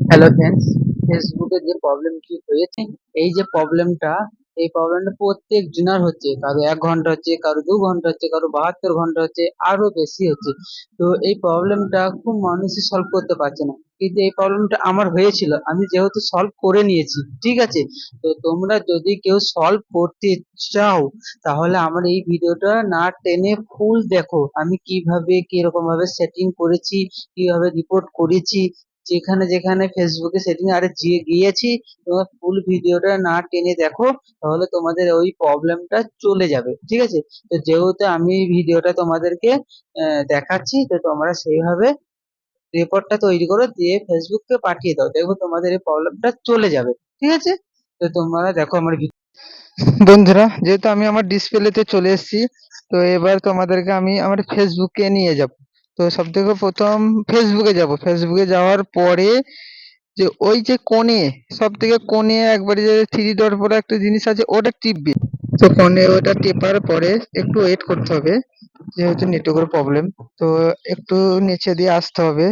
Hello friends ফেসবুকে যে প্রবলেমটি হয়েছে? এই যে প্রবলেমটা এই প্রবলেমটা প্রত্যেক জনের হচ্ছে। কারও এক ঘণ্টা হচ্ছে, কারও দু ঘণ্টা হচ্ছে, কারও বাহাত্তর ঘণ্টা হচ্ছে, আরও বেশি হচ্ছে। তো এই প্রবলেমটা খুব মানুষই সলভ করতে পারছে না। কিন্তু এই প্রবলেমটা আমার হয়েছিল। আমি যেহেতু সলভ করে নিয়েছি, ঠিক আছে? তো তোমরা যদি কেউ সলভ করতে চাও, তাহলে আমার এই ভিডিওটা না টেনে ফুল দেখো। আমি কীভাবে কীরকম ভাবে সেটিং করেছি, কীভাবে রিপোর্ট করেছি যেখানে যেখানে ফেসবুকে সেটিং আরে যে গিয়েছি, তোমার ফুল ভিডিওটা না টেনে দেখো, তাহলে তোমাদের ওই প্রবলেমটা চলে যাবে, ঠিক আছে? তো যেহেতু আমি ভিডিওটা তোমাদেরকে দেখাচ্ছি, তো তোমরা সেইভাবে রিপোর্টটা তৈরি করো, দিয়ে ফেসবুককে পাঠিয়ে দাও, দেখব তোমাদের এই প্রবলেমটা চলে যাবে, ঠিক আছে? তো তোমরা দেখো আমার বন্ধুরা, যেহেতু আমি আমার ডিসপ্লেতে চলে এসেছি, তো এবার তোমাদেরকে আমি আমার ফেসবুকে নিয়ে যাব। তো সব থেকে প্রথম ফেসবুকে যাব। ফেসবুকে যাওয়ার পরে যে ওই যে কোণে সব থেকে কোণে একবারে যে থ্রি ডট বলে একটা জিনিস আছে, ওটা টিপবে। তো কোণে ওটা টেপার পরে একটু ওয়েট করতে হবে যেহেতু নেটওয়ার্কের প্রবলেম তো একটু নিচে দিয়ে আসতে হবে।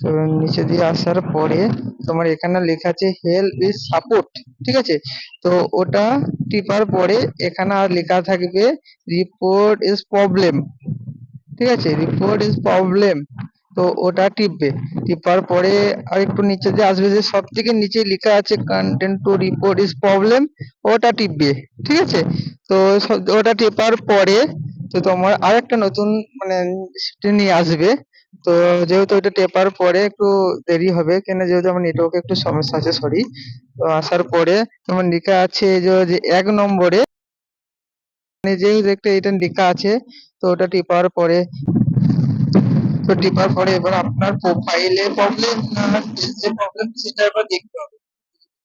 তো নিচে দিয়ে আসার পরে তোমার এখানে লেখা আছে হেল্প ইজ সাপোর্ট ঠিক আছে? তো ওটা টিপার পরে এখানে আর লেখা থাকবে রিপোর্ট ইজ প্রবলেম ঠিক আছে রিপোর্ট ইজ প্রবলেম তো ওটা টিপবে। টিপার পরে আর একটু নিচে যে আসবে যে সব থেকে নিচে লেখা আছে content to report is problem ওটা টিপবে, ঠিক আছে? তো ওটা টেপার পরে তো তোমার আরেকটা নতুন মানে নিয়ে আসবে। তো যেহেতু ওটা টেপার পরে একটু দেরি হবে, কেন যেহেতু আমার নেটওয়ার্কে একটু সমস্যা আছে সরি তো আসার পরে তোমার লেখা আছে যে এক নম্বরে যেই একটা এটা লেখা আছে, তো ওটা টিপার পরে তো টিপার পরে এবার আপনার প্রোফাইলে প্রবলেম না পেজে প্রবলেম সেটা এবার দেখতে হবে।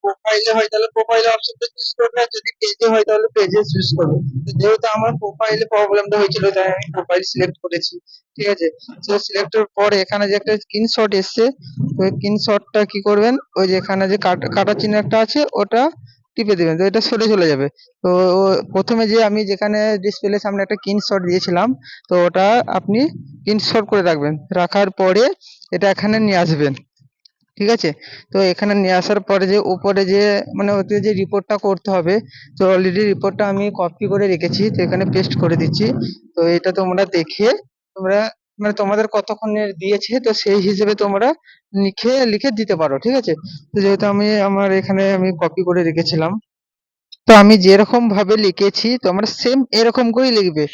প্রোফাইলে হয় তাহলে প্রোফাইলে অপশনটা চুজ করবে, আর যদি পেজে হয় তাহলে পেজে চুজ করবে। যেহেতু আমার প্রোফাইলে প্রবলেমটা হয়েছিল, তাই আমি প্রোফাইল সিলেক্ট করেছি, ঠিক আছে? তো সিলেক্টের পরে এখানে যে একটা স্ক্রিনশট এসছে, তো স্ক্রিনশটটা কি করবেন? ওই যে এখানে যে কাটা চিহ্ন একটা আছে, ওটা টিপে দিবেন, তো এটা সরে চলে যাবে। তো প্রথমে যে আমি যেখানে ডিসপ্লের সামনে একটা স্ক্রিনশট দিয়েছিলাম, তো ওটা আপনি স্ক্রিনশট করে রাখবেন। রাখার পরে এটা এখানে নিয়ে আসবেন, ঠিক আছে? তো এখানে নিয়ে আসার পরে যে উপরে যে মানে ওতে যে রিপোর্টটা করতে হবে, তো অলরেডি রিপোর্টটা আমি কপি করে রেখেছি, তো এখানে পেস্ট করে দিচ্ছি। তো এটা তোমরা দেখে তোমরা মানে তোমাদের কতক্ষণের দিয়েছে, তো সেই হিসেবে তোমরা লিখে লিখে দিতে পারো, ঠিক আছে? তো যেহেতু আমি আমার এখানে আমি কপি করে রেখেছিলাম, তো আমি যেরকম ভাবে লিখেছি, তোমরা সেম এরকম করেই লিখবে।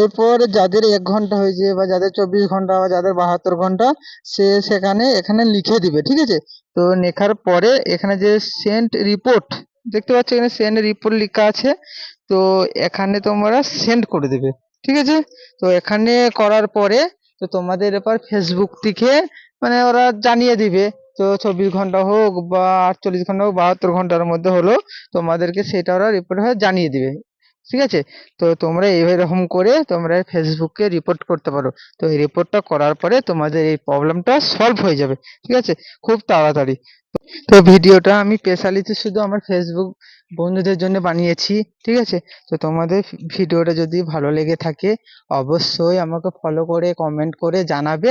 এরপর যাদের এক ঘণ্টা হয়েছে বা যাদের চব্বিশ ঘণ্টা বা যাদের বাহাত্তর ঘণ্টা, সে সেখানে, এখানে লিখে দিবে, ঠিক আছে? তো লেখার পরে এখানে যে সেন্ট রিপোর্ট দেখতে পাচ্ছ এখানে সেন্ড রিপোর্ট লেখা আছে, তো এখানে তোমরা সেন্ড করে দেবে, ঠিক আছে? তো এখানে করার পরে তো তোমাদের এবার ফেসবুক থেকে মানে ওরা জানিয়ে দিবে। তো চব্বিশ ঘণ্টা হোক বা আটচল্লিশ ঘণ্টা হোক, বাহাত্তর ঘণ্টার মধ্যে হলেও তোমাদেরকে সেটা ওরা রিপোর্ট হয়ে জানিয়ে দিবে। ঠিক আছে? তো তোমরা এরকম করে তোমরা ফেসবুকে রিপোর্ট করতে পারো। তো এই রিপোর্টটা করার পরে তোমাদের এই প্রবলেমটা সলভ হয়ে যাবে। ঠিক আছে? খুব তাড়াতাড়ি। তো ভিডিওটা আমি স্পেশালি শুধু আমার ফেসবুক বন্ধুদের জন্য বানিয়েছি। ঠিক আছে? তো তোমাদের ভিডিওটা যদি ভালো লেগে থাকে, অবশ্যই আমাকে ফলো করে কমেন্ট করে জানাবে।